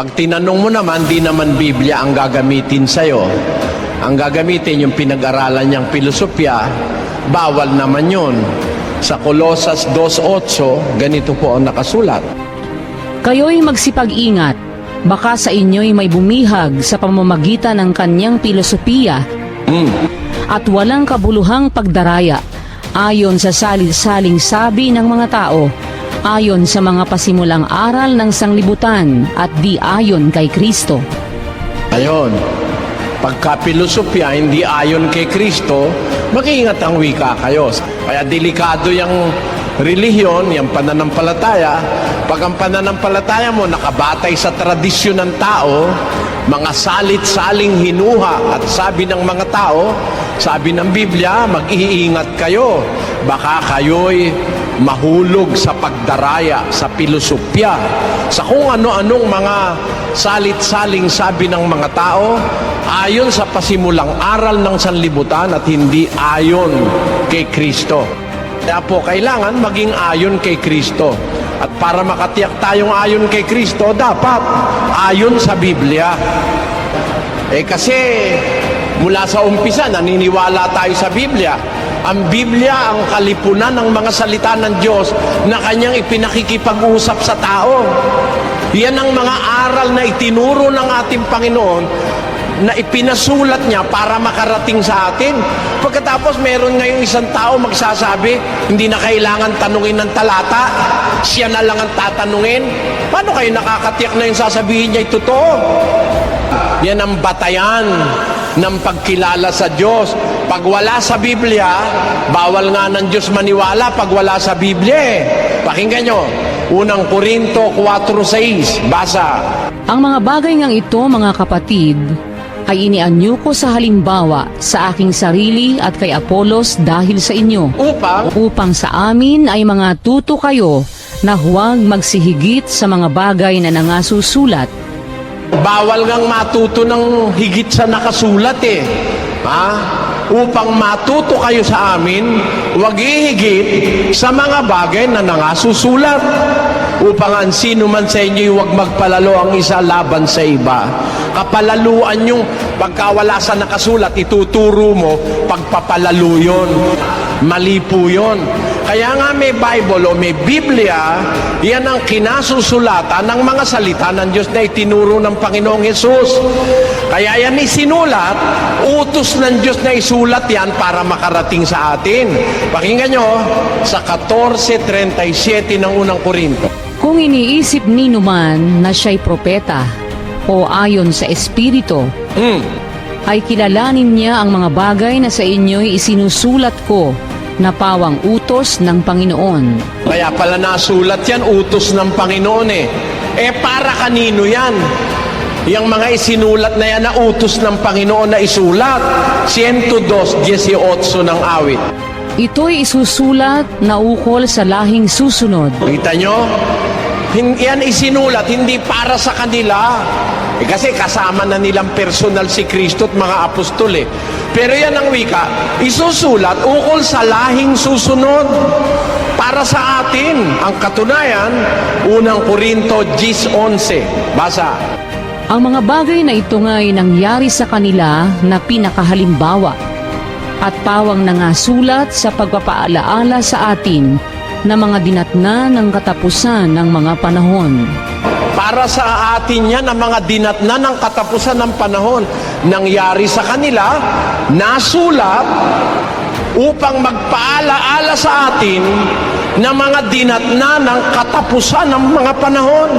Pag tinanong mo naman, di naman Biblia ang gagamitin sa'yo. Ang gagamitin yung pinag-aralan niyang filosofya, bawal naman yun. Sa Colosas 2.8, ganito po ang nakasulat. Kayo'y magsipag-ingat. Baka sa inyo'y may bumihag sa pamamagitan ng kanyang filosofiya Hmm. at walang kabuluhang pagdaraya ayon sa salit-saling sabi ng mga tao, ayon sa mga pasimulang aral ng sanglibutan at di ayon kay Kristo. Ayon. Pagka filosofya hindi ayon kay Kristo, mag-iingat ang wika kayo. Kaya delikado yung relihiyon, yung pananampalataya. Pag ang pananampalataya mo nakabatay sa tradisyon ng tao, mga salit-saling hinuha at sabi ng mga tao, sabi ng Biblia, mag-iingat kayo. Baka kayo'y mahulog sa pagdaraya, sa filosofya, sa kung ano-anong mga salit-saling sabi ng mga tao, ayon sa pasimulang aral ng sanlibutan at hindi ayon kay Kristo. Kaya po kailangan maging ayon kay Kristo. At para makatiyak tayong ayon kay Kristo, dapat ayon sa Biblia. Eh kasi mula sa umpisa naniniwala tayo sa Biblia. Ang Biblia ang kalipunan ng mga salita ng Diyos na kanyang ipinakikipag-usap sa tao. Yan ang mga aral na itinuro ng ating Panginoon na ipinasulat niya para makarating sa atin. Pagkatapos meron ngayong isang tao magsasabi, hindi na kailangan tanungin ng talata, siya na lang ang tatanungin. Paano kayo nakakatiyak na yung sasabihin niya ay totoo? Yan ang batayan ng pagkilala sa Diyos. Pag wala sa Biblia, bawal nga ng Diyos maniwala pag wala sa Biblia eh. Pakinggan nyo, unang Korinto 4.6, basa. Ang mga bagay ngang ito, mga kapatid, ay inianyo ko sa halimbawa sa aking sarili at kay Apolos dahil sa inyo. Upang, upang sa amin ay mga tuto kayo na huwag magsihigit sa mga bagay na nangasusulat bawal ngang matuto ng higit sa nakasulat eh. Ha? Upang matuto kayo sa amin, huwag ihigit sa mga bagay na nangasusulat. Upang ang sino man sa inyo huwag magpalalo ang isa laban sa iba. Kapalaluan yung pagkawala sa nakasulat, ituturo mo, pagpapalalo yun. Mali po yun. Kaya nga may Bible o may Biblia, yan ang kinasusulatan ng mga salita ng Diyos na itinuro ng Panginoong Yesus. Kaya yan isinulat, utos ng Diyos na isulat yan para makarating sa atin. Pakinggan nyo, sa 14.37 ng unang Korinto. Kung iniisip ni man na siya'y propeta o ayon sa Espiritu, Hmm. ay kilalanin niya ang mga bagay na sa inyo'y isinusulat ko na pawang utos ng Panginoon. Kaya pala nasulat yan, utos ng Panginoon eh. Eh para kanino yan? Yung mga isinulat na yan na utos ng Panginoon na isulat. 102.18 ng awit. Ito'y isusulat na ukol sa lahing susunod. Kita nyo? Yan isinulat, hindi para sa kanila. Eh, kasi kasama na nilang personal si Kristo at mga apostol eh. Pero yan ang wika, isusulat ukol sa lahing susunod para sa atin. Ang katunayan, unang Korinto 10.11. Basa. Ang mga bagay na ito nga'y nangyari sa kanila na pinakahalimbawa at pawang nangasulat sa pagpapaalaala sa atin na mga dinatna ng katapusan ng mga panahon. Para sa atin yan ang mga dinatna ng katapusan ng panahon. Nangyari sa kanila, nasulat upang magpaalaala sa atin na mga dinatna ng katapusan ng mga panahon.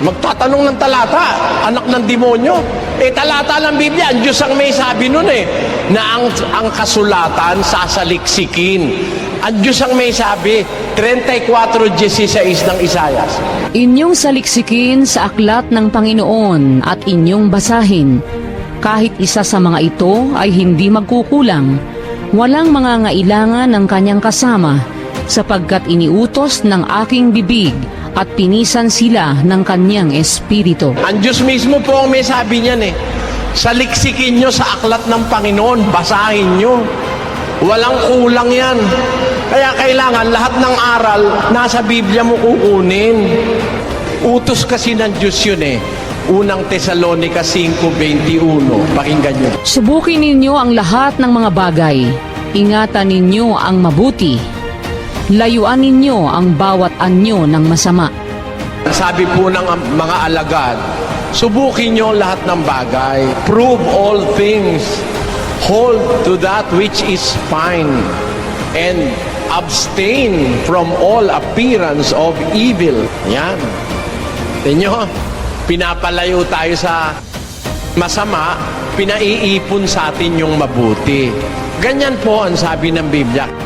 Magtatanong ng talata, anak ng demonyo. Eh, talata ng Biblia, ang Diyos ang may sabi nun eh, na ang, ang kasulatan sasaliksikin. Ang Diyos ang may sabi, 34.16 ng Isayas. Inyong saliksikin sa aklat ng Panginoon at inyong basahin. Kahit isa sa mga ito ay hindi magkukulang, walang mga ngailangan ng kanyang kasama sapagkat iniutos ng aking bibig at pinisan sila ng kanyang espiritu. Ang Diyos mismo po ang may sabi niyan eh. Saliksikin nyo sa aklat ng Panginoon, basahin nyo. Walang kulang yan. Kaya kailangan lahat ng aral nasa Biblia mo kukunin. Utos kasi ng Diyos yun eh. Unang Tesalonica 5.21. Pakinggan nyo. Subukin ninyo ang lahat ng mga bagay. Ingatan ninyo ang mabuti. Layuan ninyo ang bawat anyo ng masama. Sabi po ng mga alagad, subukin nyo lahat ng bagay. Prove all things. Hold to that which is fine. And abstain from all appearance of evil. Yan. Tinyo, pinapalayo tayo sa masama, pinaiipon sa atin yung mabuti. Ganyan po ang sabi ng Biblia.